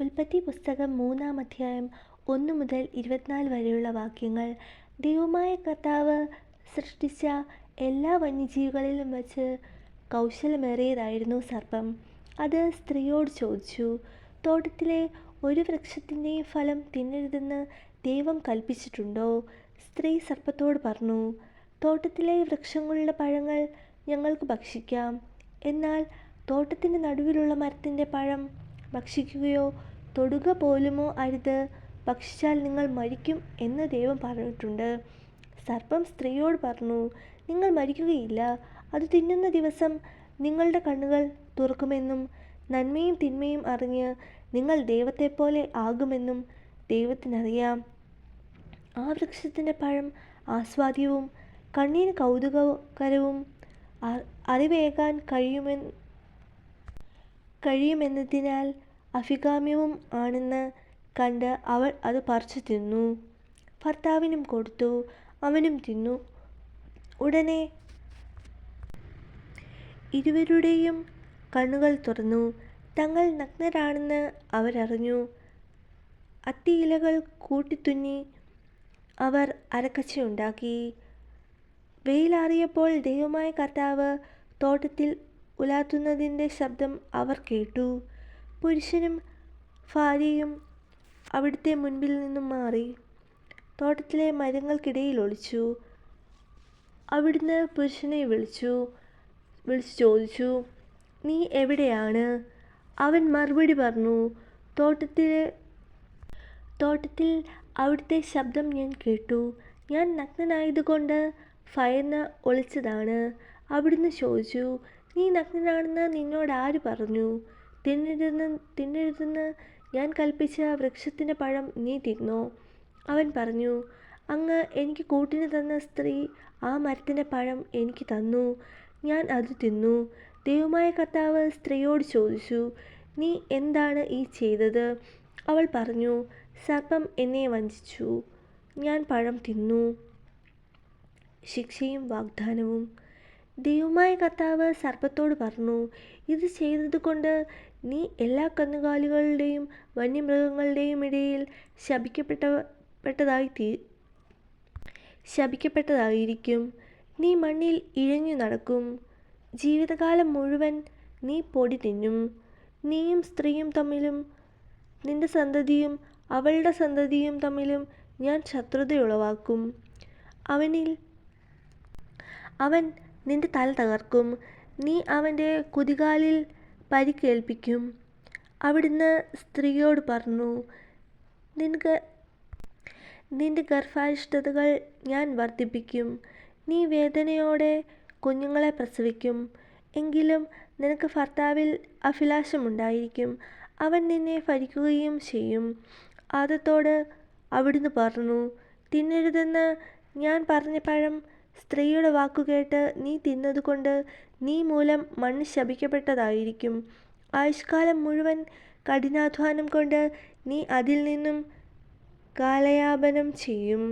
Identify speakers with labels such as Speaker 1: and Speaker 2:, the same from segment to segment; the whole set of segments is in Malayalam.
Speaker 1: ഉൽപ്പത്തി പുസ്തകം മൂന്നാം അധ്യായം ഒന്ന് മുതൽ ഇരുപത്തിനാല് വരെയുള്ള വാക്യങ്ങൾ. ദൈവമായ കർത്താവ് സൃഷ്ടിച്ച എല്ലാ വന്യജീവികളിലും വച്ച് കൗശലമേറിയതായിരുന്നു സർപ്പം. അത് സ്ത്രീയോട് ചോദിച്ചു തോട്ടത്തിലെ ഒരു വൃക്ഷത്തിന്റെയും ഫലം തിന്നരുതെന്ന് ദൈവം കൽപ്പിച്ചിട്ടുണ്ടോ? സ്ത്രീ സർപ്പത്തോട് പറഞ്ഞു തോട്ടത്തിലെ വൃക്ഷങ്ങളുടെ പഴങ്ങൾ ഞങ്ങൾക്ക് ഭക്ഷിക്കാം. എന്നാൽ തോട്ടത്തിന്റെ നടുവിലുള്ള മരത്തിന്റെ പഴം ഭക്ഷിക്കുകയോ തൊടുക പോലുമോ അരുത്. ഭക്ഷിച്ചാൽ നിങ്ങൾ മരിക്കും എന്ന് ദൈവം പറഞ്ഞിട്ടുണ്ട്. സർപ്പം സ്ത്രീയോട് പറഞ്ഞു നിങ്ങൾ മരിക്കുകയില്ല. അത് തിന്നുന്ന ദിവസം നിങ്ങളുടെ കണ്ണുകൾ തുറക്കുമെന്നും നന്മയും തിന്മയും അറിഞ്ഞ് നിങ്ങൾ ദൈവത്തെപ്പോലെ ആകുമെന്നും ദൈവത്തിനറിയാം. ആ വൃക്ഷത്തിന്റെ പഴം ആസ്വാദ്യവും കണ്ണീന് കൗതുകകരവും അറിവേകാൻ കഴിയുമെന്ന് കഴിയുമെന്നതിനാൽ അഭികാമ്യവും ആണെന്ന് കണ്ട് അവൾ അത് പറിച്ചു തിന്നു. ഭർത്താവിനും കൊടുത്തു. അവനും തിന്നു. ഉടനെ ഇരുവരുടെയും കണ്ണുകൾ തുറന്നു. തങ്ങൾ നഗ്നരാണെന്ന് അവരറിഞ്ഞു. അത്തിയിലകൾ കൂട്ടിത്തുന്നി അവർ അരക്കച്ചയുണ്ടാക്കി വെയിലാറിയപ്പോൾ ദൈവമായ കർത്താവ് തോട്ടത്തിൽ ഉലാത്തുന്നതിന്റെ ശബ്ദം അവർ കേട്ടു. പുരുഷനും ഭാര്യയും അവിടുത്തെ മുൻപിൽ നിന്നും മാറി. തോട്ടത്തിലെ മരങ്ങൾക്കിടയിൽ ഒളിച്ചു. അവിടുന്ന് പുരുഷനെ വിളിച്ചു വിളിച്ചു ചോദിച്ചു നീ എവിടെയാണ്? അവൻ മറുപടി പറഞ്ഞു തോട്ടത്തിലെ തോട്ടത്തിൽ അവിടുത്തെ ശബ്ദം ഞാൻ കേട്ടു. ഞാൻ നഗ്നനായതുകൊണ്ട് ഭയന്ന് ഒളിച്ചതാണ്. അവിടുന്ന് ചോദിച്ചു നീ നഗ്നനാണെന്ന് നിന്നോട് ആര് പറഞ്ഞു? തിന്നരുതെന്ന് തിന്നരുതെന്ന് ഞാൻ കൽപ്പിച്ച വൃക്ഷത്തിന്റെ പഴം നീ തിന്നോ? അവൻ പറഞ്ഞു അങ്ങ് എനിക്ക് കൂട്ടിന് തന്ന സ്ത്രീ ആ മരത്തിന്റെ പഴം എനിക്ക് തന്നു. ഞാൻ അത് തിന്നു. ദൈവമായ കർത്താവ് സ്ത്രീയോട് ചോദിച്ചു നീ എന്താണ് ഈ ചെയ്തത്? അവൾ പറഞ്ഞു സർപ്പം എന്നെ വഞ്ചിച്ചു. ഞാൻ പഴം തിന്നു. ശിക്ഷയും വാഗ്ദാനവും. ദൈവമായ കർത്താവ് സർപ്പത്തോട് പറഞ്ഞു ഇത് ചെയ്തതുകൊണ്ട് നീ എല്ലാ കന്നുകാലികളുടെയും വന്യമൃഗങ്ങളുടെയും ഇടയിൽ ശപിക്കപ്പെട്ട പെട്ടതായി തീ ശപിക്കപ്പെട്ടതായിരിക്കും. നീ മണ്ണിൽ ഇഴഞ്ഞു നടക്കും. ജീവിതകാലം മുഴുവൻ നീ പൊടി തിന്നും. നീയും സ്ത്രീയും തമ്മിലും നിന്റെ സന്തതിയും അവളുടെ സന്തതിയും തമ്മിലും ഞാൻ ശത്രുതയുളവാക്കും. അവനിൽ അവൻ നിന്റെ തല തകർക്കും. നീ അവന്റെ കുതികാലിൽ പരിക്കേൽപ്പിക്കും. അവിടുന്ന് സ്ത്രീയോട് പറഞ്ഞു നിനക്ക് നിന്റെ ഗർഭാരിഷ്ടതകൾ ഞാൻ വർദ്ധിപ്പിക്കും. നീ വേദനയോടെ കുഞ്ഞുങ്ങളെ പ്രസവിക്കും. എങ്കിലും നിനക്ക് ഭർത്താവിൽ അഭിലാഷമുണ്ടായിരിക്കും. അവൻ നിന്നെ ഭരിക്കുകയും ചെയ്യും. ആദത്തോട് അവിടുന്ന് പറഞ്ഞു തിന്നരുതെന്ന് ഞാൻ പറഞ്ഞ പഴം സ്ത്രീയുടെ വാക്കുകേട്ട് നീ തിന്നതുകൊണ്ട് നീ മൂലം മണ്ണ് ശപിക്കപ്പെട്ടതായിരിക്കും. ആയുഷ്കാലം മുഴുവൻ കഠിനാധ്വാനം കൊണ്ട് നീ അതിൽ നിന്നും കാലയാപനം ചെയ്യും.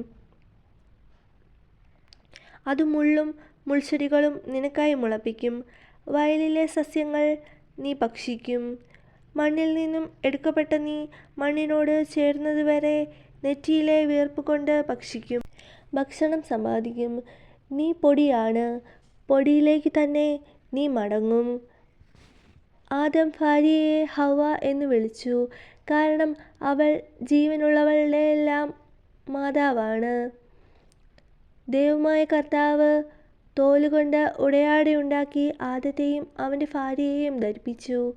Speaker 1: അത് മുള്ളും മുൾച്ചെടികളും നിനക്കായി മുളപ്പിക്കും. വയലിലെ സസ്യങ്ങൾ നീ ഭക്ഷിക്കും. മണ്ണിൽ നിന്നും എടുക്കപ്പെട്ട നീ മണ്ണിനോട് ചേർന്നതുവരെ നെറ്റിയിലെ വീർപ്പ് കൊണ്ട് ഭക്ഷിക്കും. ഭക്ഷണം സമ്പാദിക്കും. നീ പൊടിയാണ്. പൊടിയിലേക്ക് തന്നെ നീ മടങ്ങും. ആദം ഭാര്യയെ ഹവ എന്ന് വിളിച്ചു. കാരണം അവൾ ജീവനുള്ളവളുടെ എല്ലാം മാതാവാണ്. ദൈവമായ കർത്താവ് തോലുകൊണ്ട് ഉടയാടയുണ്ടാക്കി ആദത്തെയും അവന്റെ ഭാര്യയെയും ധരിപ്പിച്ചു.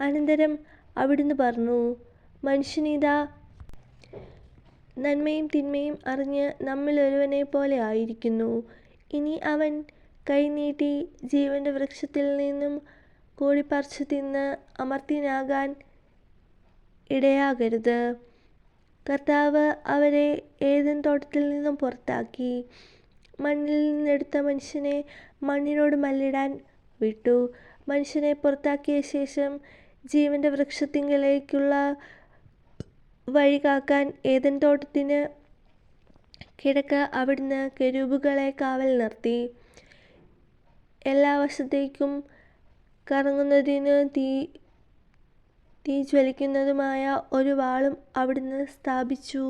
Speaker 1: അനന്തരം അവിടുന്ന് പറഞ്ഞു മനുഷ്യനിതാ നന്മയും തിന്മയും അറിഞ്ഞ് നമ്മിൽ ഒരുവനെ പോലെ ആയിരിക്കുന്നു. ഇനി അവൻ കൈനീട്ടി ജീവന്റെ വൃക്ഷത്തിൽ നിന്നും കൂടിപ്പറിച്ചു തിന്ന് അമർത്തിനാകാൻ ഇടയാകരുത്. കർത്താവ് അവരെ ഏതൻ തോട്ടത്തിൽ നിന്നും പുറത്താക്കി. മണ്ണിൽ നിന്നെടുത്ത മനുഷ്യനെ മണ്ണിനോട് മല്ലിടാൻ വിട്ടു. മനുഷ്യനെ പുറത്താക്കിയ ശേഷം ജീവന്റെ വൃക്ഷത്തിങ്കലേക്കുള്ള വഴി കാക്കാൻ ഏതൻ തോട്ടത്തിന് കിഴക്ക് അവിടുന്ന് കെരൂബുകളെ കാവൽ നിർത്തി. എല്ലാ വശത്തേക്കും കറങ്ങുന്നതിന് തീ തീ ജ്വലിക്കുന്നതുമായ ഒരു വാളും അവിടുന്ന് സ്ഥാപിച്ചു.